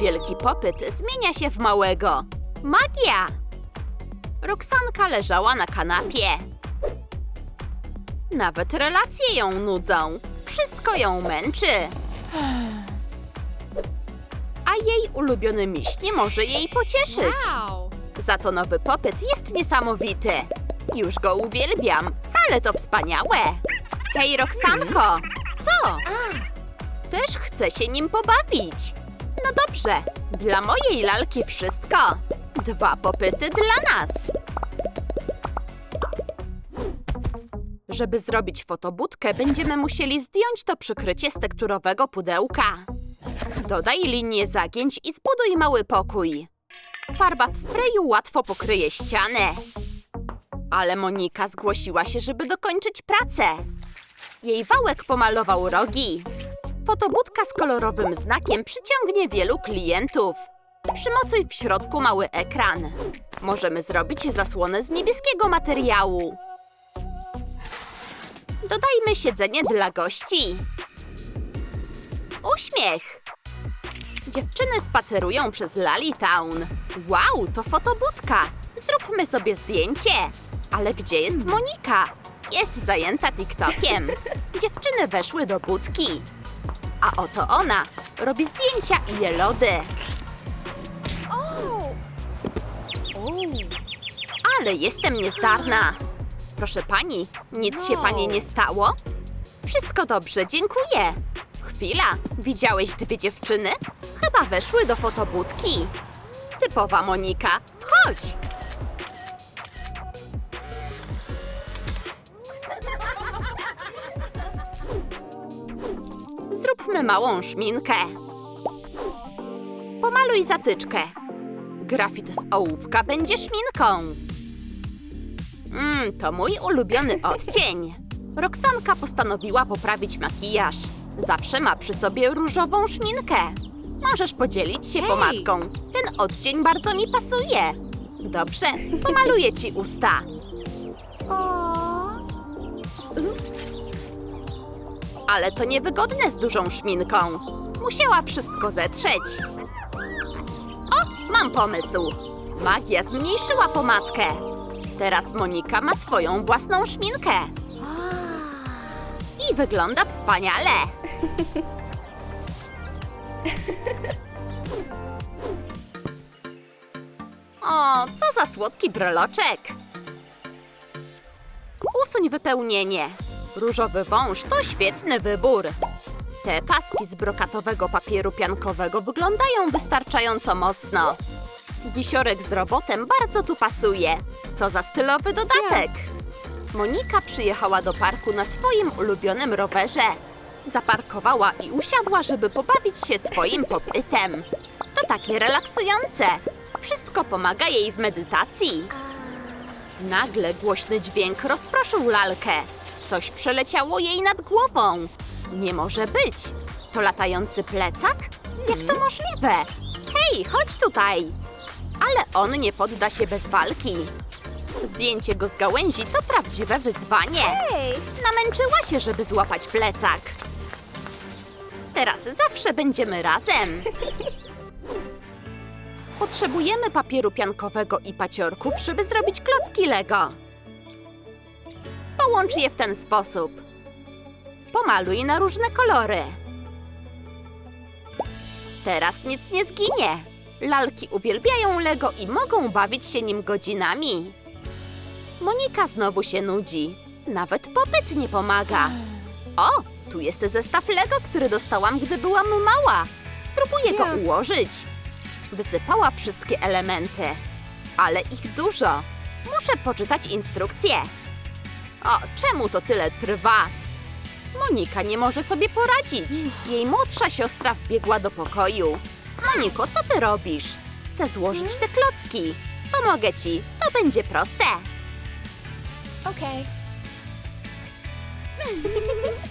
wielki popyt zmienia się w małego. Magia! Roxanka leżała na kanapie. Nawet relacje ją nudzą. Wszystko ją męczy. A jej ulubiony miś nie może jej pocieszyć. Wow! Za to nowy popyt jest niesamowity. Już go uwielbiam, ale to wspaniałe. Hej, Roxanko! Co? Też chcę się nim pobawić. No dobrze, dla mojej lalki wszystko. Dwa popyty dla nas. Żeby zrobić fotobudkę, będziemy musieli zdjąć to przykrycie z tekturowego pudełka. Dodaj linię zagięć i zbuduj mały pokój. Farba w sprayu łatwo pokryje ścianę. Ale Monika zgłosiła się, żeby dokończyć pracę. Jej wałek pomalował rogi. Fotobudka z kolorowym znakiem przyciągnie wielu klientów. Przymocuj w środku mały ekran. Możemy zrobić zasłonę z niebieskiego materiału. Dodajmy siedzenie dla gości. Uśmiech. Dziewczyny spacerują przez Lali Town. Wow, to fotobudka. Zróbmy sobie zdjęcie. Ale gdzie jest Monika? Jest zajęta TikTokiem. Dziewczyny weszły do budki. A oto ona. Robi zdjęcia i je lody. Ale jestem niezdarna. Proszę pani, nic się pani nie stało? Wszystko dobrze, dziękuję. Chwila, widziałeś dwie dziewczyny? Chyba weszły do fotobudki. Typowa Monika. Wchodź! Zróbmy małą szminkę. Pomaluj zatyczkę. Grafit z ołówka będzie szminką. Mmm, to mój ulubiony odcień. Roxanka postanowiła poprawić makijaż. Zawsze ma przy sobie różową szminkę. Możesz podzielić się Hej! pomadką. Ten odcień bardzo mi pasuje. Dobrze, pomaluję ci usta. Ale to niewygodne z dużą szminką. Musiała wszystko zetrzeć. O, mam pomysł. Magia zmniejszyła pomadkę. Teraz Monika ma swoją własną szminkę. I wygląda wspaniale. O, co za słodki broloczek. Usuń wypełnienie. Różowy wąż to świetny wybór. Te paski z brokatowego papieru piankowego wyglądają wystarczająco mocno. Wisiorek z robotem bardzo tu pasuje. Co za stylowy dodatek. Monika przyjechała do parku na swoim ulubionym rowerze. Zaparkowała i usiadła, żeby pobawić się swoim popytem. To takie relaksujące. Wszystko pomaga jej w medytacji. Nagle głośny dźwięk rozproszył lalkę. Coś przeleciało jej nad głową. Nie może być. To latający plecak? Jak to możliwe? Hej, chodź tutaj! Ale on nie podda się bez walki. Zdjęcie go z gałęzi to prawdziwe wyzwanie. Hej! Namęczyła się, żeby złapać plecak. Teraz zawsze będziemy razem. Potrzebujemy papieru piankowego i paciorków, żeby zrobić klocki Lego. Połącz je w ten sposób. Pomaluj na różne kolory. Teraz nic nie zginie. Lalki uwielbiają Lego i mogą bawić się nim godzinami. Monika znowu się nudzi. Nawet popyt nie pomaga. O, tu jest zestaw Lego, który dostałam, gdy byłam mała. Spróbuję go ułożyć. Wysypała wszystkie elementy, ale ich dużo. Muszę poczytać instrukcje. O, czemu to tyle trwa? Monika nie może sobie poradzić. Jej młodsza siostra wbiegła do pokoju. Moniko, co ty robisz? Chcę złożyć te klocki. Pomogę ci. To będzie proste. Okej.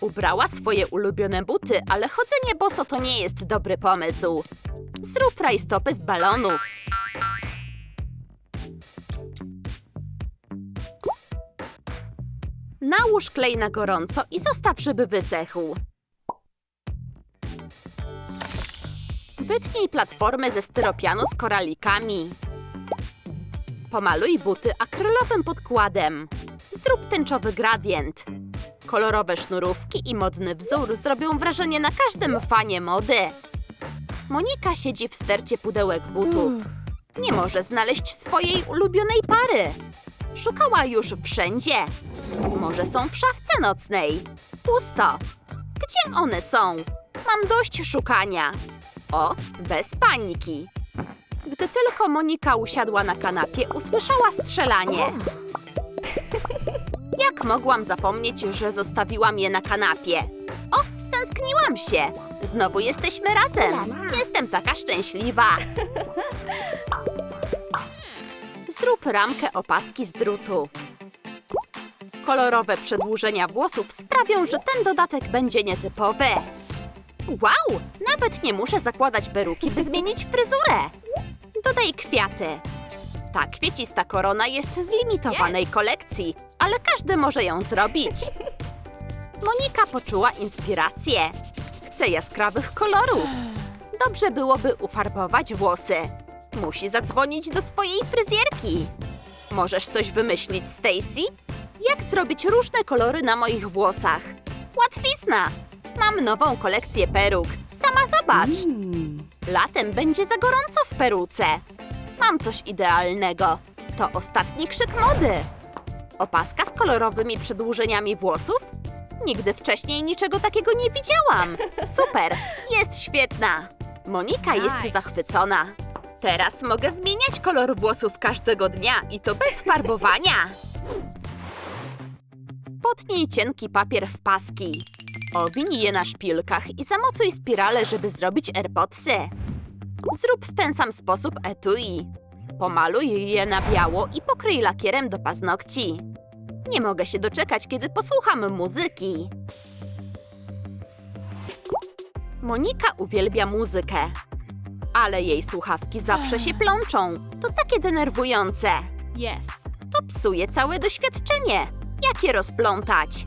Ubrała swoje ulubione buty, ale chodzenie boso to nie jest dobry pomysł. Zrób rajstopy z balonów. Nałóż klej na gorąco i zostaw, żeby wysechł. Wytnij platformę ze styropianu z koralikami. Pomaluj buty akrylowym podkładem. Zrób tęczowy gradient. Kolorowe sznurówki i modny wzór zrobią wrażenie na każdym fanie mody. Monika siedzi w stercie pudełek butów. Nie może znaleźć swojej ulubionej pary. Szukała już wszędzie. Może są w szafce nocnej. Pusto. Gdzie one są? Mam dość szukania. O, bez paniki. Gdy tylko Monika usiadła na kanapie, usłyszała strzelanie. Jak mogłam zapomnieć, że zostawiłam je na kanapie? O, stęskniłam się. Znowu jesteśmy razem. Jestem taka szczęśliwa. Zrób ramkę opaski z drutu. Kolorowe przedłużenia włosów sprawią, że ten dodatek będzie nietypowy. Wow! Nawet nie muszę zakładać peruki, by zmienić fryzurę. Dodaj kwiaty. Ta kwiecista korona jest z limitowanej kolekcji, ale każdy może ją zrobić. Monika poczuła inspirację. Chce jaskrawych kolorów. Dobrze byłoby ufarbować włosy. Musi zadzwonić do swojej fryzjerki. Możesz coś wymyślić, Stacy? Jak zrobić różne kolory na moich włosach? Łatwizna! Mam nową kolekcję peruk. Sama zobacz. Latem będzie za gorąco w peruce. Mam coś idealnego. To ostatni krzyk mody. Opaska z kolorowymi przedłużeniami włosów? Nigdy wcześniej niczego takiego nie widziałam. Super, jest świetna. Monika jest zachwycona. Teraz mogę zmieniać kolor włosów każdego dnia i to bez farbowania. Potnij cienki papier w paski. Owinij je na szpilkach i zamocuj spirale, żeby zrobić AirPodsy. Zrób w ten sam sposób etui. Pomaluj je na biało i pokryj lakierem do paznokci. Nie mogę się doczekać, kiedy posłucham muzyki. Monika uwielbia muzykę, ale jej słuchawki zawsze się plączą. To takie denerwujące. Yes. To psuje całe doświadczenie. Jak je rozplątać?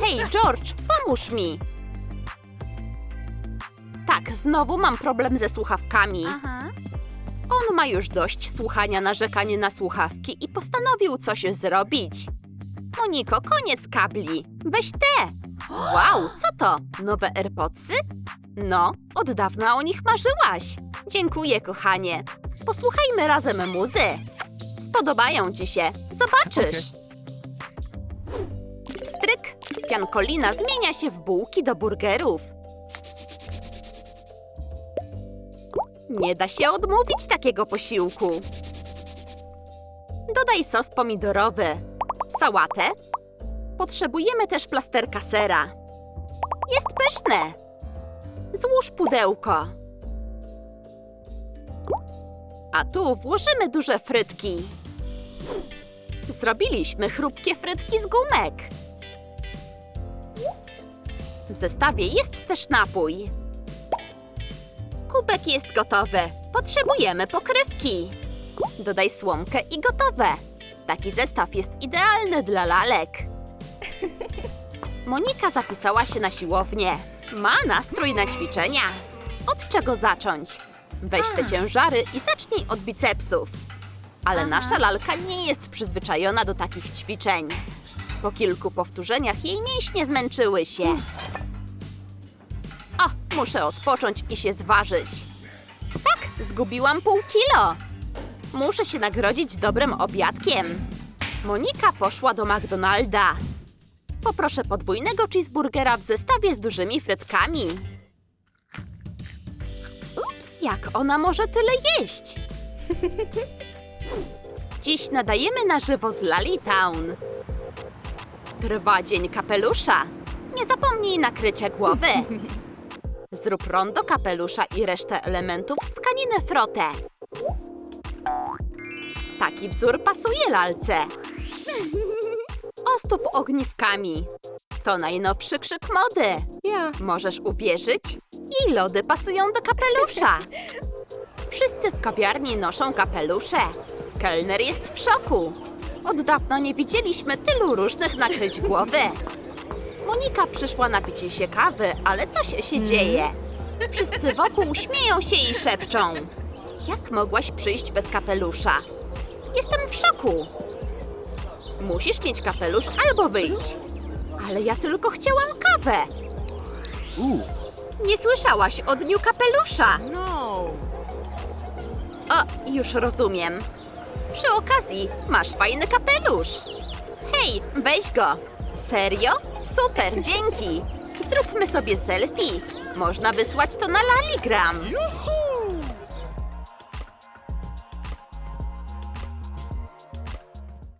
Hej, George, pomóż mi! Tak, znowu mam problem ze słuchawkami. Aha. On ma już dość słuchania narzekanie na słuchawki i postanowił coś zrobić. Moniko, koniec kabli. Weź te. Wow, co to? Nowe AirPodsy? No, od dawna o nich marzyłaś. Dziękuję, kochanie. Posłuchajmy razem muzy. Spodobają ci się. Zobaczysz. Piankolina zmienia się w bułki do burgerów. Nie da się odmówić takiego posiłku. Dodaj sos pomidorowy, sałatę. Potrzebujemy też plasterka sera. Jest pyszne. Złóż pudełko. A tu włożymy duże frytki. Zrobiliśmy chrupkie frytki z gumek. W zestawie jest też napój. Kubek jest gotowy. Potrzebujemy pokrywki. Dodaj słomkę i gotowe. Taki zestaw jest idealny dla lalek. Monika zapisała się na siłownię. Ma nastrój na ćwiczenia. Od czego zacząć? Weź te ciężary i zacznij od bicepsów. Ale nasza lalka nie jest przyzwyczajona do takich ćwiczeń. Po kilku powtórzeniach jej mięśnie zmęczyły się. Muszę odpocząć i się zważyć. Tak, zgubiłam pół kilo. Muszę się nagrodzić dobrym obiadkiem. Monika poszła do McDonalda. Poproszę podwójnego cheeseburgera w zestawie z dużymi frytkami. Ups, jak ona może tyle jeść? Dziś nadajemy na żywo z Lalitown. Trwa dzień kapelusza. Nie zapomnij nakrycia głowy. Zrób rondo kapelusza i resztę elementów z tkaniny frotę. Taki wzór pasuje lalce. Ozdób ogniwkami. To najnowszy krzyk mody. Yeah. Możesz uwierzyć? Jej lody pasują do kapelusza. Wszyscy w kawiarni noszą kapelusze. Kelner jest w szoku. Od dawna nie widzieliśmy tylu różnych nakryć głowy. Monika przyszła napić się kawy, ale coś się dzieje. Wszyscy wokół śmieją się i szepczą. Jak mogłaś przyjść bez kapelusza? Jestem w szoku. Musisz mieć kapelusz albo wyjść. Ale ja tylko chciałam kawę. Nie słyszałaś o dniu kapelusza. No. O, już rozumiem. Przy okazji, masz fajny kapelusz. Hej, weź go. Serio? Super, dzięki. Zróbmy sobie selfie. Można wysłać to na Laligram.